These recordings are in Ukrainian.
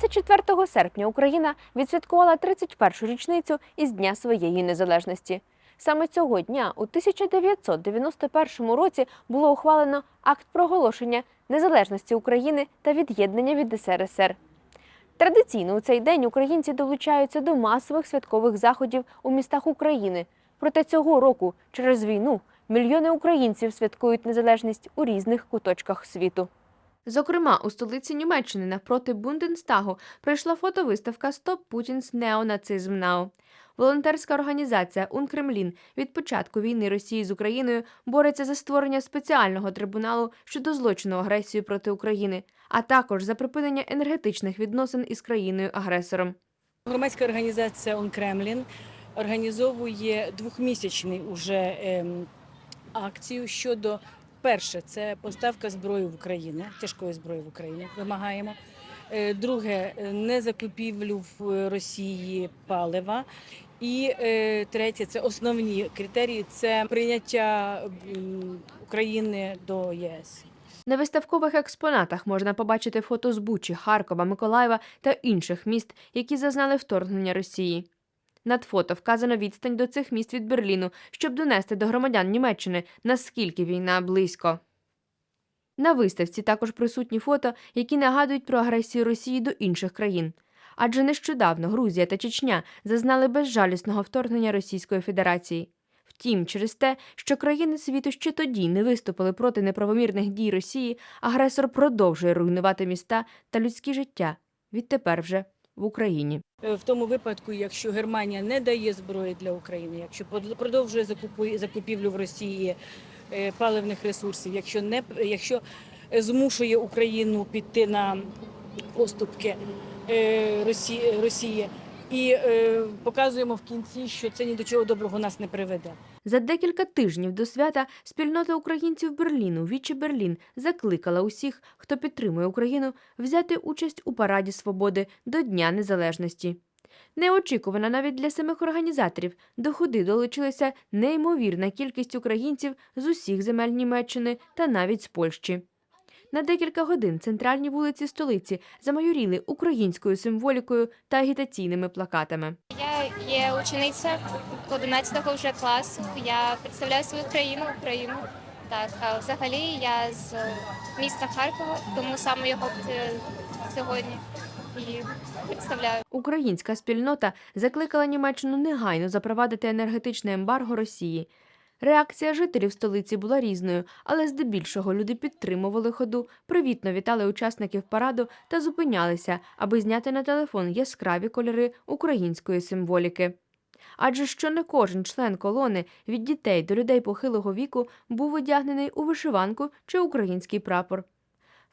24 серпня Україна відсвяткувала 31-шу річницю із Дня своєї незалежності. Саме цього дня у 1991 році було ухвалено акт проголошення незалежності України та від'єднання від СРСР. Традиційно у цей день українці долучаються до масових святкових заходів у містах України. Проте цього року, через війну, мільйони українців святкують незалежність у різних куточках світу. Зокрема, у столиці Німеччини навпроти Бунденстагу пройшла фотовиставка Стоп Путінс Неонацизм Нау. Волонтерська організація Ункремлін від початку війни Росії з Україною бореться за створення спеціального трибуналу щодо злочину агресії проти України, а також за припинення енергетичних відносин із країною-агресором. Громадська організація «Он Кремлін» організовує двохмісячний уже ем, акцію щодо перше, це поставка зброї в Україну, тяжкої зброї в Україну. Вимагаємо. Е, Друге, е, не закупівлю в Росії палива. І е, третє, це основні критерії це прийняття України до ЄС. На виставкових експонатах можна побачити фото з Бучі, Харкова, Миколаєва та інших міст, які зазнали вторгнення Росії. Над фото вказано відстань до цих міст від Берліну, щоб донести до громадян Німеччини, наскільки війна близько. На виставці також присутні фото, які нагадують про агресію Росії до інших країн. Адже нещодавно Грузія та Чечня зазнали безжалісного вторгнення Російської Федерації. Втім, через те, що країни світу ще тоді не виступили проти неправомірних дій Росії, агресор продовжує руйнувати міста та людські життя відтепер вже в Україні. Е, В тому випадку, якщо Германія не дає зброї для України, якщо продовжує закупівлю в Росії е, паливних ресурсів, якщо не якщо е, змушує Україну піти на поступки Росії, Росії і е, показуємо в кінці, що це ні до чого доброго нас не приведе. За декілька тижнів до свята спільнота українців Берліну Вічі Берлін закликала усіх, хто підтримує Україну, взяти участь у параді свободи до Дня Незалежності. Неочікувано навіть для самих організаторів до ходи долучилася неймовірна кількість українців з усіх земель Німеччини та навіть з Польщі. На декілька годин центральні вулиці столиці замайоріли українською символікою та агітаційними плакатами. Я є учениця 11-го вже класу. Я представляю свою країну, Україну. Так, а взагалі я з міста Харкова, тому саме його е, сьогодні і представляю. Українська спільнота закликала Німеччину негайно запровадити енергетичне ембарго Росії. Реакція жителів столиці була різною, але здебільшого люди підтримували ходу, привітно вітали учасників параду та зупинялися, аби зняти на телефон яскраві кольори української символіки. Адже що не кожен член колони від дітей до людей похилого віку був одягнений у вишиванку чи український прапор.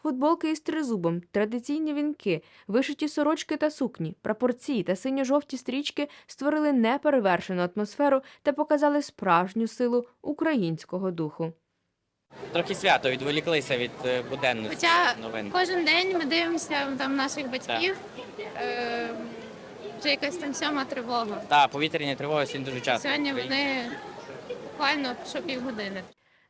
Футболки із тризубом, традиційні вінки, вишиті сорочки та сукні, прапорці та синьо-жовті стрічки створили неперевершену атмосферу та показали справжню силу українського духу. Трохи свято відволіклися від е, буденних Хоча новин. кожен день ми дивимося там наших батьків. Е, вже якась там сьома тривога. Та повітряні тривоги сьогодні дуже часто. Сьогодні вони буквально що півгодини.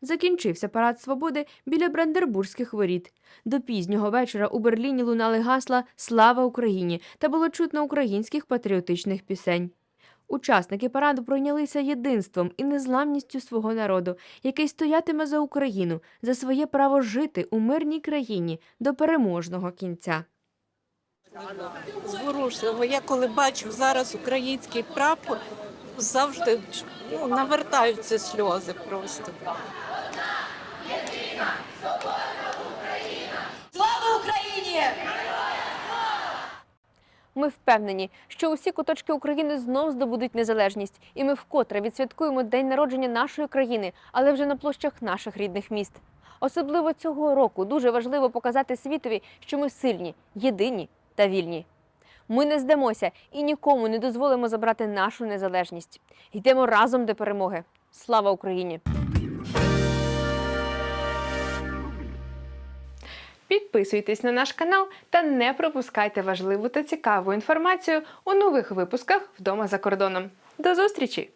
Закінчився парад свободи біля Брандербурзьких воріт. До пізнього вечора у Берліні лунали гасла Слава Україні та було чутно українських патріотичних пісень. Учасники параду пройнялися єдинством і незламністю свого народу, який стоятиме за Україну, за своє право жити у мирній країні до переможного кінця. зворушливо. Я коли бачу зараз український прапор, завжди ну, навертаються сльози просто. Слава Україні! Ми впевнені, що усі куточки України знов здобудуть незалежність, і ми вкотре відсвяткуємо день народження нашої країни, але вже на площах наших рідних міст. Особливо цього року дуже важливо показати світові, що ми сильні, єдині та вільні. Ми не здамося і нікому не дозволимо забрати нашу незалежність. Йдемо разом до перемоги. Слава Україні! Підписуйтесь на наш канал та не пропускайте важливу та цікаву інформацію у нових випусках вдома за кордоном. До зустрічі!